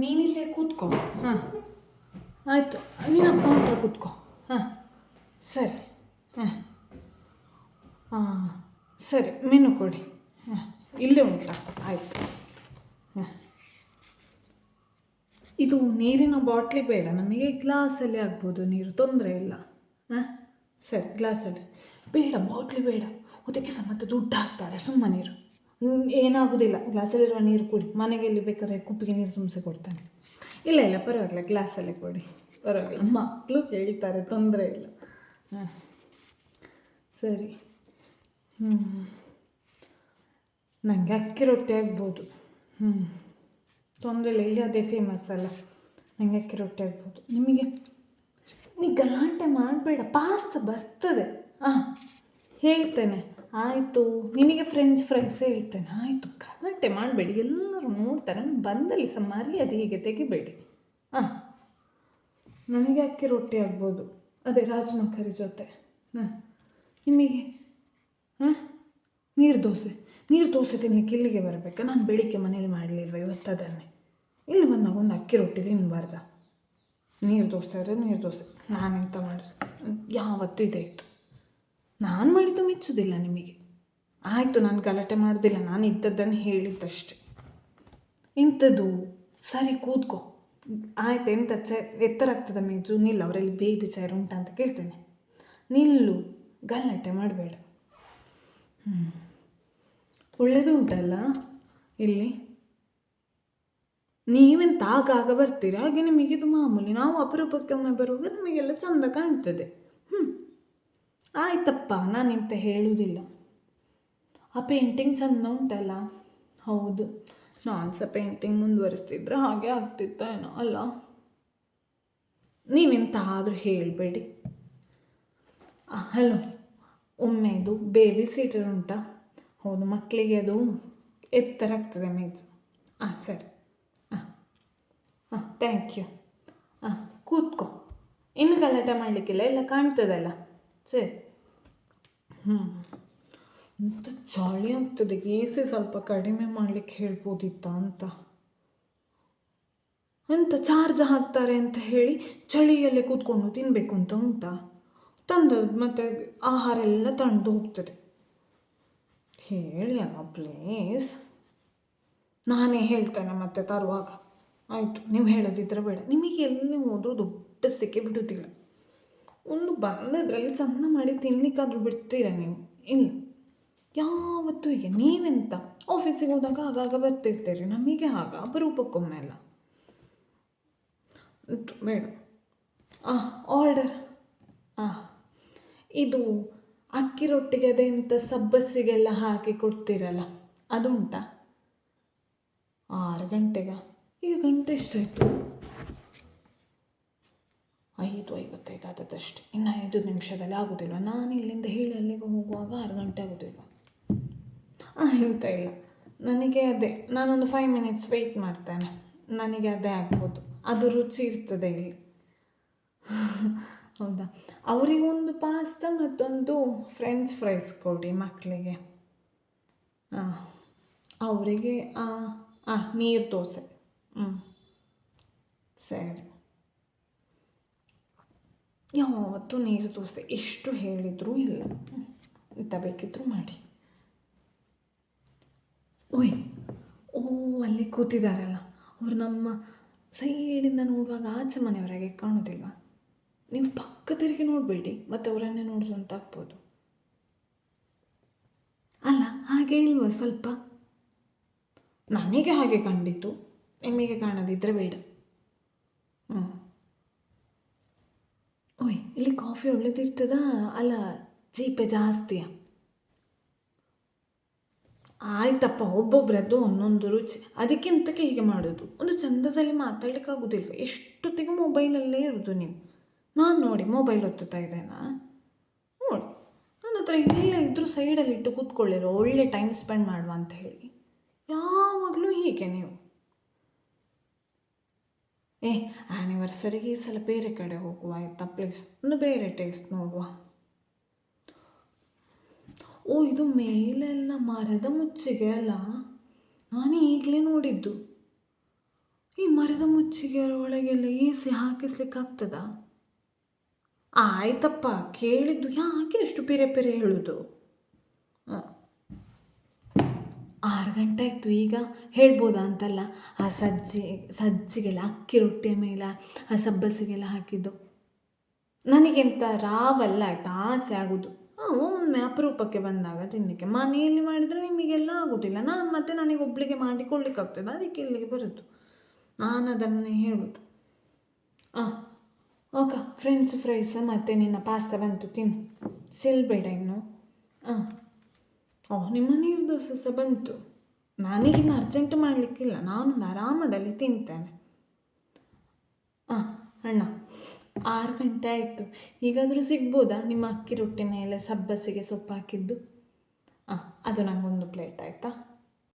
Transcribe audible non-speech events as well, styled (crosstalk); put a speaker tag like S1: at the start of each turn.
S1: ನೀನಿಲ್ಲೇ ಕೂತ್ಕೋ. ಹಾಂ. ಆಯಿತು. ನೀನು ಅಪ್ಪ ಹತ್ರ ಕೂತ್ಕೋ. ಹಾಂ. ಸರಿ. ಹಾಂ. ಹಾಂ ಸರಿ. ಮೆನು ಕೊಡಿ. ಹಾಂ. ಇಲ್ಲೇ ಉಂಟ? ಆಯಿತು. ಹಾಂ. ಇದು ನೀರಿನ ಬಾಟ್ಲಿ ಬೇಡ. ನಮಗೆ ಗ್ಲಾಸಲ್ಲಿ ಆಗ್ಬೋದು. ನೀರು ತೊಂದರೆ ಇಲ್ಲ. ಹಾಂ. ಸರಿ, ಗ್ಲಾಸಲ್ಲಿ. ಬೇಡ, ಬಾಟ್ಲಿ ಬೇಡ. ಅದಕ್ಕೆ ಸಮೇತ ದುಡ್ಡು ಹಾಕ್ತಾರೆ. ಸುಮ್ಮನೆ ನೀರು ಏನಾಗೋದಿಲ್ಲ. ಗ್ಲಾಸಲ್ಲಿರುವ ನೀರು ಕುಡಿ. ಮನೆಗೆ ಎಲ್ಲಿ ಬೇಕಾದ್ರೆ ಕುಪ್ಪಿಗೆ ನೀರು ತುಂಬಿಸಿ ಕೊಡ್ತಾನೆ. ಇಲ್ಲ ಇಲ್ಲ ಪರವಾಗಿಲ್ಲ. ಗ್ಲಾಸಲ್ಲೇ ಕೊಡಿ. ಪರವಾಗಿಲ್ಲ. ಮಕ್ಕಳು ಕೇಳ್ತಾರೆ ತೊಂದರೆ ಇಲ್ಲ. ಹಾಂ ಸರಿ. ಹ್ಞೂ ನನಗೆ ಅಕ್ಕಿ ರೊಟ್ಟಿ ಆಗ್ಬೋದು. ಹ್ಞೂ ತೊಂದರೆ ಇಲ್ಲ ಇಲ್ಲಿ ಅದೇ ಫೇಮಸ್ ಅಲ್ಲ. ನನಗೆ ಅಕ್ಕಿ ರೊಟ್ಟಿ ಆಗ್ಬೋದು. ನಿಮಗೆ ನೀ ಗಲಾಟೆ ಮಾಡಬೇಡ. ಪಾಸ್ತ ಬರ್ತದೆ. ಹಾಂ. ಹೇಳ್ತೇನೆ. ಆಯಿತು, ನಿನಗೆ ಫ್ರೆಂಚ್ ಫ್ರೈಸ್ ಹೇಳ್ತೇನೆ. ಆಯಿತು, ಗಲಾಟೆ ಮಾಡಬೇಡಿ. ಎಲ್ಲರೂ ನೋಡ್ತಾರೆ. ನಾನು ಬಂದಲ್ಲಿ ಸಹ ಮರ್ಯಾದೆ ಹೀಗೆ ತೆಗಿಬೇಡಿ. ಹಾಂ ನನಗೆ ಅಕ್ಕಿ ರೊಟ್ಟಿ ಆಗ್ಬೋದು. ಅದೇ ರಾಜ್ಮಾ ಜೊತೆ. ಹಾಂ ನಿಮಗೆ ಹಾಂ ನೀರು ದೋಸೆ. ನೀರು ದೋಸೆ ತಿನ್ನಲಿಕ್ಕೆ ಇಲ್ಲಿಗೆ ಬರಬೇಕಾ. ನಾನು ಬೆಳಿಗ್ಗೆ ಮನೇಲಿ ಮಾಡಲಿಲ್ವ ಇವತ್ತದನ್ನೇ ಇಲ್ಲಿ ಬಂದಾಗ ಒಂದು ಅಕ್ಕಿ ರೊಟ್ಟಿ ತಿನ್ನಬಾರ್ದ ನೀರು ದೋಸೆ ಆದರೆ ನೀರು ದೋಸೆ. ನಾನೆಂತ ಮಾಡೋದು? ಯಾವತ್ತೂ ಇದೇ ಇತ್ತು. ನಾನು ಮಾಡಿದ್ದು ಮೆಚ್ಚುವುದಿಲ್ಲ ನಿಮಗೆ. ಆಯಿತು, ನಾನು ಗಲಾಟೆ ಮಾಡೋದಿಲ್ಲ, ನಾನು ಇದ್ದದ್ದನ್ನು ಹೇಳಿದ್ದಷ್ಟೆ. ಇಂಥದ್ದು, ಸರಿ ಕೂತ್ಕೋ. ಆಯ್ತು, ಎಂತ ಚ, ಎತ್ತರ ಆಗ್ತದೆ ಮೇಜು ನಿಲ್ಲ, ಅವರಲ್ಲಿ ಬೇಬಿ ಚೇರ್ ಉಂಟಾ ಅಂತ ಕೇಳ್ತೇನೆ. ನಿಲ್ಲು, ಗಲಾಟೆ ಮಾಡಬೇಡ. ಹ್ಞೂ ಒಳ್ಳೆಯದು ಉಂಟಲ್ಲ ಇಲ್ಲಿ? ನೀವೆಂತ ಆಗಾಗ ಬರ್ತೀರಿ? ಹಾಗೆ ನಿಮಗಿದು ಮಾಮೂಲಿ, ನಾವು ಅಪರೂಪಕ್ಕೆ ಒಮ್ಮೆ ಬರುವಾಗ ನಿಮಗೆಲ್ಲ ಚಂದ ಕಾಣ್ತದೆ. ಹ್ಞೂ ನಾನು ನಾನಿಂತ ಹೇಳುವುದಿಲ್ಲ ಆ ಪೇಂಟಿಂಗ್ ಚೆಂದ ಉಂಟಲ್ಲ? ಹೌದು ನಾನು ಸಹ ಪೇಂಟಿಂಗ್ ಮುಂದುವರಿಸ್ತಿದ್ರೆ ಹಾಗೆ ಆಗ್ತಿತ್ತ ಏನೋ ಅಲ್ಲ? ನೀವೆಂತಾದರೂ ಹೇಳಬೇಡಿ. ಹಲೋ ಒಮ್ಮೆದು ಬೇಬಿ ಸೀಟರ್ ಉಂಟಾ. ಹೌದು ಮಕ್ಕಳಿಗೆ ಅದು ಎತ್ತರ ಆಗ್ತದೆ ಮೇಜು. ಹಾಂ ಸರಿ. ಹಾಂ ಹಾಂ ಥ್ಯಾಂಕ್ ಯು ಹಾಂ ಕೂತ್ಕೋ. ಇನ್ನು ಗಲಾಟೆ ಮಾಡಲಿಕ್ಕಿಲ್ಲ, ಎಲ್ಲ ಕಾಣ್ತದಲ್ಲ? ಸರಿ. ಹ್ಞೂ ಮತ್ತು ಚಳಿ ಆಗ್ತದೆ. ಎ ಸಿ ಸ್ವಲ್ಪ ಕಡಿಮೆ ಮಾಡಲಿಕ್ಕೆ ಹೇಳ್ಬೋದಿತ್ತ ಅಂತ. ಎಂತ ಚಾರ್ಜ್ ಹಾಕ್ತಾರೆ ಅಂತ ಹೇಳಿ ಚಳಿಯಲ್ಲೇ ಕೂತ್ಕೊಂಡು ತಿನ್ನಬೇಕು ಅಂತ ಉಂಟಾ? ತಂದದ್ದು ಮತ್ತು ಆಹಾರ ಎಲ್ಲ ತಂದು ಹೋಗ್ತದೆ. ಹೇಳಿ ಅಲ್ಲ ಪ್ಲೀಸ್ ನಾನೇ ಹೇಳ್ತೇನೆ ಮತ್ತೆ ತರುವಾಗ. ಆಯಿತು, ನೀವು ಹೇಳೋದಿದ್ರೆ ಬೇಡ. ನಿಮಗೆ ಎಲ್ಲಿ ಹೋದರೂ ದೊಡ್ಡ ಸಿಕ್ಕಿ ಬಿಡುತ್ತಿಲ್ಲ ಒಂದು ಬಂದದ್ರಲ್ಲಿ ಚಂದ ಮಾಡಿ ತಿನ್ನಲಿಕ್ಕಾದ್ರೂ ಬಿಡ್ತೀರಾ ನೀವು? ಇಲ್ಲ. ಯಾವತ್ತೂ ಈಗ ನೀವೆಂತ? ಆಫೀಸಿಗೆ ಹೋದಾಗ ಆಗಾಗ ಬರ್ತಿರ್ತೀರಿ. ನಮಗೆ ಆಗ ಅಪರೂಪಕ್ಕೊಮ್ಮೆ ಅಲ್ಲ. ಬೇಡ. ಆ ಆರ್ಡರ್ ಆ. ಇದು ಅಕ್ಕಿ ರೊಟ್ಟಿಗೆ ಅದೆಂತ ಸಬ್ಬಸ್ಸಿಗೆಲ್ಲ ಹಾಕಿ ಕೊಡ್ತೀರಲ್ಲ? ಅದು ಉಂಟಾ ಆರು ಗಂಟೆಗ? ಈಗ ಗಂಟೆ ಎಷ್ಟಾಯಿತು? ಐದು ಐವತ್ತೈದು ಆದದಷ್ಟೇ ಇನ್ನು ಐದು ನಿಮಿಷದಲ್ಲಿ ಆಗೋದಿಲ್ವ? ನಾನು ಇಲ್ಲಿಂದ ಹೇಳಿ ಅಲ್ಲಿಗೆ ಹೋಗುವಾಗ ಆರು ಗಂಟೆ ಆಗೋದಿಲ್ವ? ಎಂತ ಇಲ್ಲ. ನನಗೆ ಅದೇ, ನಾನೊಂದು ಫೈವ್ ಮಿನಿಟ್ಸ್ ವೆಯ್ಟ್ ಮಾಡ್ತೇನೆ. ನನಗೆ ಅದೇ ಆಗ್ಬೋದು. ಅದು ರುಚಿ ಇರ್ತದೆ ಇಲ್ಲಿ. (laughs) ಹೌದಾ? ಅವರಿಗೊಂದು ಪಾಸ್ತಾ ಮತ್ತೊಂದು ಫ್ರೆಂಚ್ ಫ್ರೈಸ್ ಕೊಡಿ ಮಕ್ಕಳಿಗೆ. ಹಾಂ ಅವರಿಗೆ ಹಾಂ ನೀರು ದೋಸೆ. ಹ್ಞೂ ಸರಿ. ಯಾವತ್ತೂ ನೀರು ದೋಸೆ ಎಷ್ಟು ಹೇಳಿದರೂ ಇಲ್ಲ. ಎಂತ ಬೇಕಿದ್ರೂ ಮಾಡಿ. ಓಯ್, ಓ, ಅಲ್ಲಿ ಕೂತಿದ್ದಾರಲ್ಲ ಅವರು ನಮ್ಮ ಸೈಡಿಂದ ನೋಡುವಾಗ ಆಚೆ ಮನೆಯವರಾಗೆ ಕಾಣೋದಿಲ್ವಾ? ನೀವು ಪಕ್ಕ ತಿರುಗಿ ನೋಡಬೇಡಿ, ಮತ್ತು ಅವರನ್ನೇ ನೋಡೋದು ಅಂತ ಆಗ್ಬೋದು. ಅಲ್ಲ, ಹಾಗೆ ಇಲ್ವಾ ಸ್ವಲ್ಪ? ನನಗೆ ಹಾಗೆ ಕಂಡಿತು ನಿಮಗೆ ಕಾಣದಿದ್ದರೆ ಬೇಡ. ಹ್ಞೂ ಓಯ್, ಇಲ್ಲಿ ಕಾಫಿ ಒಳ್ಳೇದಿರ್ತದಾ ಅಲ್ಲ ಜೀಪೆ ಜಾಸ್ತಿಯ? ಆಯ್ತಪ್ಪ ಒಬ್ಬೊಬ್ರದ್ದು ಒಂದೊಂದು ರುಚಿ. ಅದಕ್ಕಿಂತಕ್ಕೆ ಹೀಗೆ ಮಾಡೋದು. ಒಂದು ಚಂದದಲ್ಲಿ ಮಾತಾಡ್ಲಿಕ್ಕಾಗೋದಿಲ್ವ? ಎಷ್ಟೊತ್ತಿಗೂ ಮೊಬೈಲಲ್ಲೇ ಇರೋದು ನೀವು. ನಾನು ನೋಡಿ ಮೊಬೈಲ್ ಒತ್ತುತ್ತಾ ಇದ್ದೇನಾ? ನೋಡಿ, ನನ್ನ ಹತ್ರ ಇಲ್ಲೇ ಇದ್ದರೂ ಸೈಡಲ್ಲಿ ಇಟ್ಟು ಕೂತ್ಕೊಳ್ಳಿರೋ. ಒಳ್ಳೆ ಟೈಮ್ ಸ್ಪೆಂಡ್ ಮಾಡುವ ಅಂತ ಹೇಳಿ. ಯಾವಾಗಲೂ ಹೀಗೆ ನೀವು. ಏ ಆ್ಯನಿವರ್ಸರಿಗೆ ಈ ಸಲ ಬೇರೆ ಕಡೆ ಹೋಗುವ, ಆಯಿತಾ? ಪ್ಲೀಸ್ ಒಂದು ಬೇರೆ ಟೇಸ್ಟ್ ನೋಡುವ. ಓ, ಇದು ಮೇಲೆಲ್ಲ ಮರದ ಮುಚ್ಚಿಗೆ ಅಲ್ಲ? ನಾನು ಈಗಲೇ ನೋಡಿದ್ದು. ಈ ಮರದ ಮುಚ್ಚಿಗೆ ಒಳಗೆಲ್ಲ ಎ ಸಿ ಹಾಕಿಸ್ಲಿಕ್ಕೆ ಆಗ್ತದಾ? ಆಯ್ತಪ್ಪ, ಕೇಳಿದ್ದು ಯಾಕೆ ಅಷ್ಟು ಬೇರೆ ಬೇರೆ ಹೇಳೋದು ಆ. ಆರು ಗಂಟೆ ಆಯಿತು. ಈಗ ಹೇಳ್ಬೋದಾ ಅಂತಲ್ಲ? ಆ ಸಜ್ಜಿ, ಸಜ್ಜಿಗೆಲ್ಲ, ಅಕ್ಕಿ ರೊಟ್ಟಿಯ ಮೇಲೆ ಆ ಸಬ್ಬಸಿಗೆಲ್ಲ ಹಾಕಿದ್ದು. ನನಗೆಂತ ರಾವಲ್ಲ ಆಯಿತು. ಆಸೆ ಆಗೋದು ಹಾಂ ಒಮ್ಮೆ ಅಪರೂಪಕ್ಕೆ ಬಂದಾಗ ತಿನ್ನಲಿಕ್ಕೆ. ಮನೆಯಲ್ಲಿ ಮಾಡಿದರೆ ನಿಮಗೆಲ್ಲ ಆಗೋದಿಲ್ಲ ನಾನು ಮತ್ತೆ ನನಗೆ ಒಬ್ಬಳಿಗೆ ಮಾಡಿಕೊಳ್ಳಿಕ್ಕಾಗ್ತದೆ ಅದಕ್ಕೆ ಇಲ್ಲಿಗೆ ಬರೋದು ನಾನು ಅದನ್ನೇ ಹೇಳೋದು ಹಾಂ ಓಕೆ ಫ್ರೆಂಚ್ ಫ್ರೈಸ್ ಮತ್ತು ನಿನ್ನ ಪಾಸ್ತಾ ಬಂತು. ತಿನ್ನು. ಸಿಲ್ಬೇಡ ಇನ್ನು. ಹಾಂ ಓ, ನಿಮ್ಮ ನೀರು ದೋಸೆ ಸಹ ಬಂತು. ನಾನೀಗಿನ್ನು ಅರ್ಜೆಂಟ್ ಮಾಡಲಿಕ್ಕಿಲ್ಲ ನಾನೊಂದು ಆರಾಮದಲ್ಲಿ ತಿಂತೇನೆ. ಹಾಂ ಅಣ್ಣ, ಆರು ಗಂಟೆ ಆಯಿತು. ಈಗಾದರೂ ಸಿಗ್ಬೋದಾ? ನಿಮ್ಮ ಅಕ್ಕಿ ರೊಟ್ಟಿ ಮೇಲೆ ಸಬ್ಬಸಿಗೆ ಸೊಪ್ಪು ಹಾಕಿದ್ದು ಹಾಂ ಅದು ನನಗೊಂದು ಪ್ಲೇಟ್ ಆಯಿತಾ?